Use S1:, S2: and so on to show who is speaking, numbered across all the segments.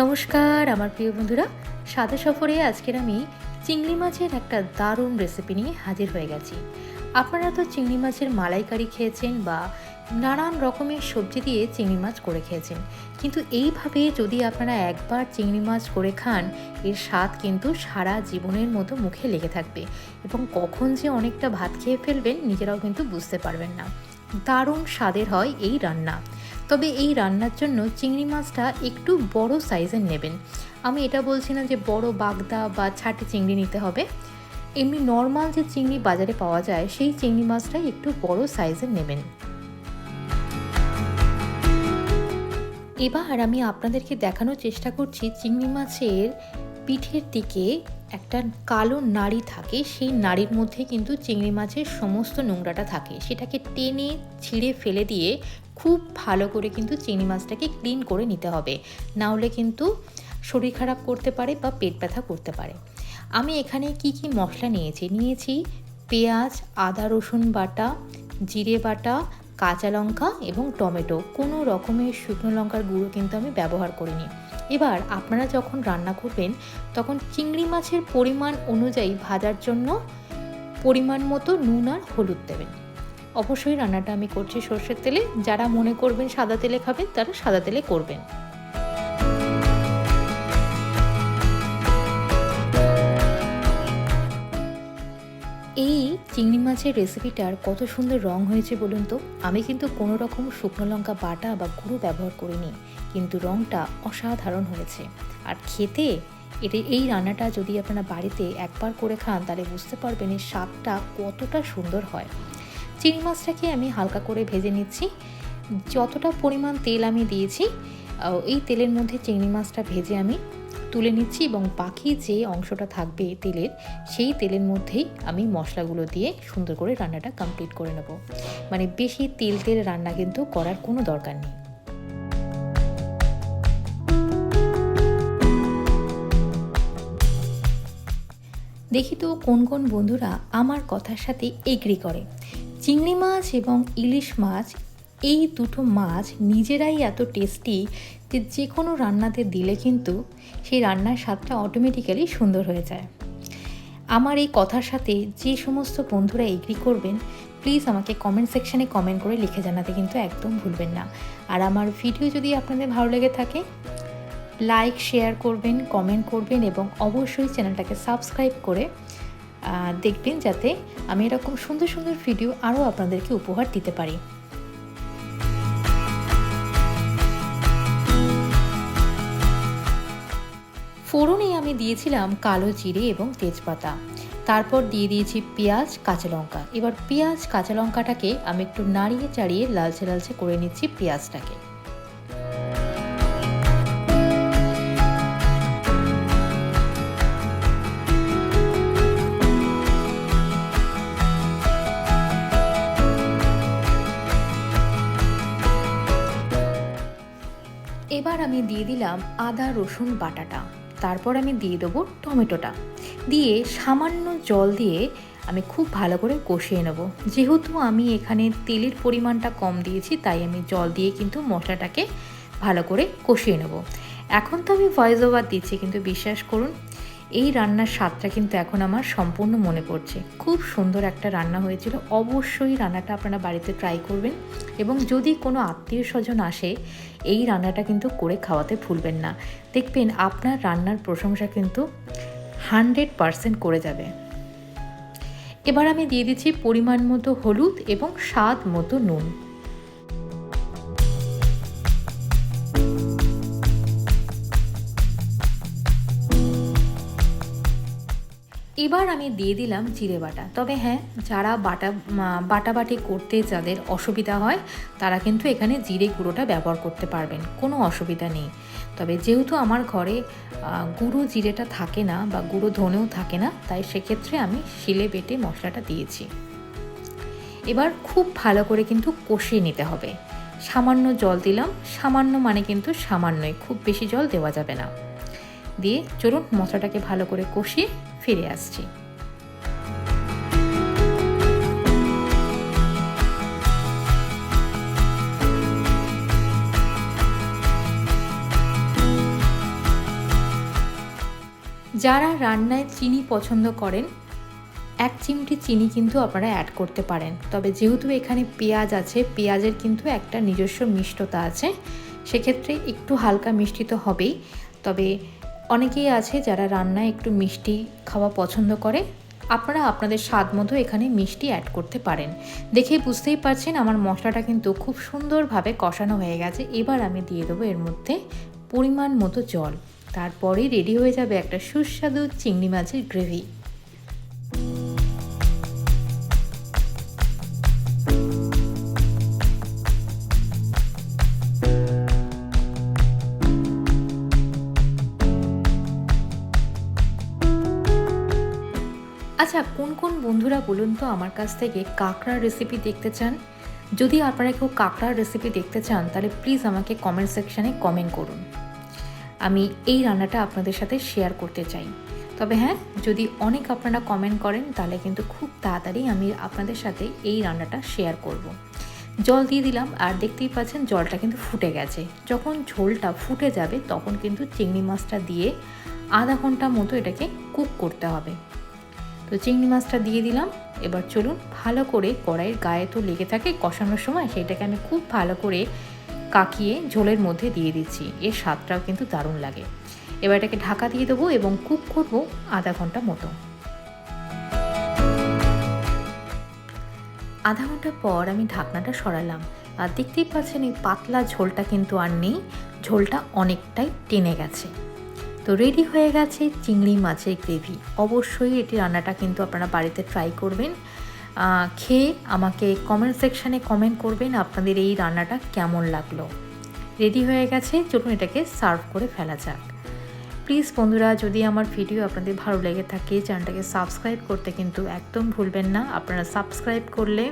S1: নমস্কার, আমার প্রিয় বন্ধুরা। সাদা সফরে আজকের আমি চিংড়ি মাছের একটা দারুণ রেসিপি নিয়ে হাজির হয়ে গেছি। আপনারা তো চিংড়ি মাছের মালাইকারি খেয়েছেন বা নানান রকমের সবজি দিয়ে চিংড়ি মাছ করে খেয়েছেন। কিন্তু এইভাবে যদি আপনারা একবার চিংড়ি মাছ করে খান, এর স্বাদ কিন্তু সারা জীবনের মতো মুখে লেগে থাকবে এবং কখন যে অনেকটা ভাত খেয়ে ফেলবেন, নিজেরাও কিন্তু বুঝতে পারবেন না। দারুণ স্বাদের হয় এই রান্না। তবে এই রান্নার জন্য চিংড়ি মাছটা একটু বড় সাইজের নেবেন। আমি এটা বলছি না যে বড় বাগদা বা ছাটি চিংড়ি নিতে হবে। এমনি নর্মাল যে চিংড়ি বাজারে পাওয়া যায়, সেই চিংড়ি মাছটাই একটু বড় সাইজের নেবেন। এবার আমি আপনাদেরকে দেখানোর চেষ্টা করছি চিংড়ি মাছের পিঠের দিকে একটা কালো নাড়ি থাকে, সেই নাড়ির মধ্যে কিন্তু চিংড়ি মাছের সমস্ত নোংরাটা থাকে। সেটাকে টেনে ছিঁড়ে ফেলে দিয়ে খুব ভালো করে কিন্তু চিংড়ি মাছটাকে ক্লিন করে নিতে হবে। না হলে কিন্তু শরীর খারাপ করতে পারে বা পেট ব্যথা করতে পারে। আমি এখানে কি কি মশলা নিয়েছি? নিয়েছি পেঁয়াজ, আদা, রসুন বাটা, জিরে বাটা, কাঁচা লঙ্কা এবং টমেটো। কোনো রকমের শুকনো লঙ্কার গুঁড়ো কিন্তু আমি ব্যবহার করিনি। এবার আপনারা যখন রান্না করবেন, তখন চিংড়ি মাছের পরিমাণ অনুযায়ী ভাজার জন্য পরিমাণ মতো নুন আর হলুদ দেবেন। অবশ্যই রান্নাটা আমি করছি সর্ষের তেলে। যারা মনে করবেন সাদা তেলে খাবেন, তারা সাদা তেলে করবেন। এই চিংড়ি মাছের রেসিপিটার কত সুন্দর রং হয়েছে বলুন তো? আমি কিন্তু কোনো রকম শুকনো লঙ্কা বাটা বা গুঁড়ো ব্যবহার করিনি, কিন্তু রংটা অসাধারণ হয়েছে। আর খেতে এটা এই রান্নাটা যদি আপনারা বাড়িতে একবার করে খান, তাহলে বুঝতে পারবেন এই স্বাদটা কতটা সুন্দর হয়। চিংড়ি মাছটাকে আমি হালকা করে ভেজে নিচ্ছি। যতটা পরিমাণ তেল আমি দিয়েছি এই তেলের মধ্যে চিংড়ি মাছটা ভেজে আমি তুলে নিচ্ছি এবং বাকি যে অংশটা থাকবে তেলের, সেই তেলের মধ্যেই আমি মশলাগুলো দিয়ে সুন্দর করে রান্নাটা কমপ্লিট করে নেব। মানে বেশি তেল তেল রান্না কিন্তু করার কোনো দরকার নেই। দেখি তো কোন কোন বন্ধুরা আমার কথার সাথে এগ্রি করে। চিংড়ি মাছ এবং ইলিশ মাছ, এই দুটো মাছ নিজেরাই এত টেস্টি যে যে কোনো রান্নাতে দিলে কিন্তু সেই রান্নার স্বাদটা অটোমেটিক্যালি সুন্দর হয়ে যায়। আমার এই কথার সাথে যে সমস্ত বন্ধুরা এগ্রি করবেন প্লিজ আমাকে কমেন্ট সেকশানে কমেন্ট করে লিখে জানাতে কিন্তু একদম ভুলবেন না। আর আমার ভিডিও যদি আপনাদের ভালো লেগে থাকে লাইক শেয়ার করবেন কমেন্ট করবেন এবং অবশ্যই চ্যানেলটাকে সাবস্ক্রাইব করে দেখবেন যাতে আমি এরকম সুন্দর সুন্দর ভিডিও আরও আপনাদেরকে উপহার দিতে পারি। ফোড়নে আমি দিয়েছিলাম কালো জিরে এবং তেজপাতা। তারপর দিয়ে দিয়েছি পেঁয়াজ, কাঁচা লঙ্কা। এবার পেঁয়াজ, কাঁচা লঙ্কাটাকে আমি একটু নাড়িয়ে চাড়িয়ে লালচে লালচে করে নিচ্ছি পেঁয়াজটাকে। এবার আমি দিয়ে দিলাম আদা, রসুন বাটাটা। তারপর আমি দিয়ে দেবো টমেটোটা। দিয়ে সামান্য জল দিয়ে আমি খুব ভালো করে কষিয়ে নেব। যেহেতু আমি এখানে তেলের পরিমাণটা কম দিয়েছি, তাই আমি জল দিয়ে কিন্তু মশলাটাকে ভালো করে কষিয়ে নেব। এখন তো আমি ভয়েস ওভার দিচ্ছি, কিন্তু বিশ্বাস করুন এই রান্নার স্বাদটা কিন্তু এখন আমার সম্পূর্ণ মনে পড়ছে। খুব সুন্দর একটা রান্না হয়েছিল। অবশ্যই রান্নাটা আপনারা বাড়িতে ট্রাই করবেন এবং যদি কোনো আত্মীয় স্বজন আসে, এই রান্নাটা কিন্তু করে খাওয়াতে ভুলবেন না। দেখবেন আপনার রান্নার প্রশংসা কিন্তু হান্ড্রেড পারসেন্ট করে যাবে। এবার আমি দিয়ে দিচ্ছি পরিমাণ মতো হলুদ এবং স্বাদ মতো নুন। এবার আমি দিয়ে দিলাম জিরে বাটা। তবে হ্যাঁ যারা বাটা বাটাবাটি করতে যাদের অসুবিধা হয়, তারা কিন্তু এখানে জিরে গুঁড়োটা ব্যবহার করতে পারবেন, কোনো অসুবিধা নেই। তবে যেহেতু আমার ঘরে গুঁড়ো জিরেটা থাকে না বা গুঁড়ো ধনেও থাকে না, তাই সেক্ষেত্রে আমি শিলে বেটে মশলাটা দিয়েছি। এবার খুব ভালো করে কিন্তু কষিয়ে নিতে হবে। সামান্য জল দিলাম, সামান্য মানে কিন্তু সামান্যই, খুব বেশি জল দেওয়া যাবে না। দিয়ে চলুন মশলাটাকে ভালো করে কষিয়ে ফিরে আসছি। যারা রান্নায় চিনি পছন্দ করেন, এক চিমটি চিনি কিন্তু আপনারা অ্যাড করতে পারেন। তবে যেহেতু এখানে পেঁয়াজ আছে, পেঁয়াজের কিন্তু একটা নিজস্ব মিষ্টতা আছে, সেক্ষেত্রে একটু হালকা মিষ্টি তো হবেই। তবে অনেকেই আছে যারা রান্নায় একটু মিষ্টি খাওয়া পছন্দ করে। আপনারা আপনাদের স্বাদ মতো এখানে মিষ্টি অ্যাড করতে পারেন। দেখে বুঝতেই পারছেন আমার মশলাটা কিন্তু খুব সুন্দরভাবে কষানো হয়ে গেছে। এবার আমি দিয়ে দেবো এর মধ্যে পরিমাণ মতো জল। তারপরে রেডি হয়ে যাবে একটা সুস্বাদু চিংড়ি মাছের গ্রেভি আচ্ছা কোন কোন বন্ধুরা বলুন তো আমার কাছ থেকে কাঁকড়ার রেসিপি দেখতে চান? যদি আপনারা কেউ কাঁকড়ার রেসিপি দেখতে চান, তাহলে প্লিজ আমাকে কমেন্ট সেকশানে কমেন্ট করুন। আমি এই রান্নাটা আপনাদের সাথে শেয়ার করতে চাই। তবে হ্যাঁ যদি অনেক আপনারা কমেন্ট করেন, তাহলে কিন্তু খুব তাড়াতাড়ি আমি আপনাদের সাথে এই রান্নাটা শেয়ার করব। জল দিয়ে দিলাম, আর দেখতেই পাচ্ছেন জলটা কিন্তু ফুটে গেছে। যখন ঝোলটা ফুটে যাবে, তখন কিন্তু চিংড়ি মাছটা দিয়ে আধা ঘণ্টা মতো এটাকে কুক করতে হবে। তো চিংড়ি মাছটা দিয়ে দিলাম। এবার চলুন ভালো করে কড়াইয়ের গায়ে তো লেগে থাকে, কষানোর সময় সেটাকে আমি খুব ভালো করে কাকিয়ে ঝোলের মধ্যে দিয়ে দিচ্ছি। এর স্বাদটাও কিন্তু দারুণ লাগে। এবার এটাকে ঢাকা দিয়ে দেবো এবং কুক করব আধা ঘণ্টা মতো। আধা ঘণ্টা পর আমি ঢাকনাটা সরালাম। আর দেখতেই পাচ্ছেন এই পাতলা ঝোলটা কিন্তু আর নেই। ঝোলটা অনেকটাই টেনে গেছে। তো রেডি হয়ে গেছে চিংড়ি মাছের গ্রেভি অবশ্যই এটি রান্নাটা কিন্তু আপনারা বাড়িতে ট্রাই করবেন। খেয়ে আমাকে কমেন্ট সেকশানে কমেন্ট করবেন আপনাদের এই রান্নাটা কেমন লাগল। রেডি হয়ে গেছে, চলুন এটাকে সার্ভ করে ফেলা যাক। প্লিজ বন্ধুরা, যদি আমার ভিডিও আপনাদের ভালো লেগে থাকে চ্যানেলটাকে সাবস্ক্রাইব করতে কিন্তু একদম ভুলবেন না। আপনারা সাবস্ক্রাইব করলে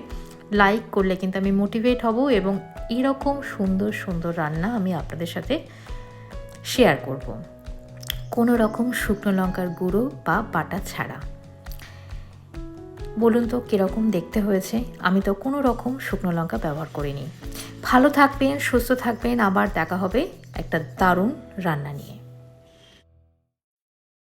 S1: লাইক করলে কিন্তু আমি মোটিভেট হব এবং এরকম সুন্দর সুন্দর রান্না আমি আপনাদের সাথে শেয়ার করব। কোনো রকম শুকনো লঙ্কার গুঁড়ো বা বাটা ছাড়া। বলুন তো, কীরকম দেখতে হয়েছে? আমি তো কোনো রকম শুকনো লঙ্কা ব্যবহার করিনি। ভালো থাকবেন, সুস্থ থাকবেন, আবার দেখা হবে একটা দারুণ রান্না নিয়ে।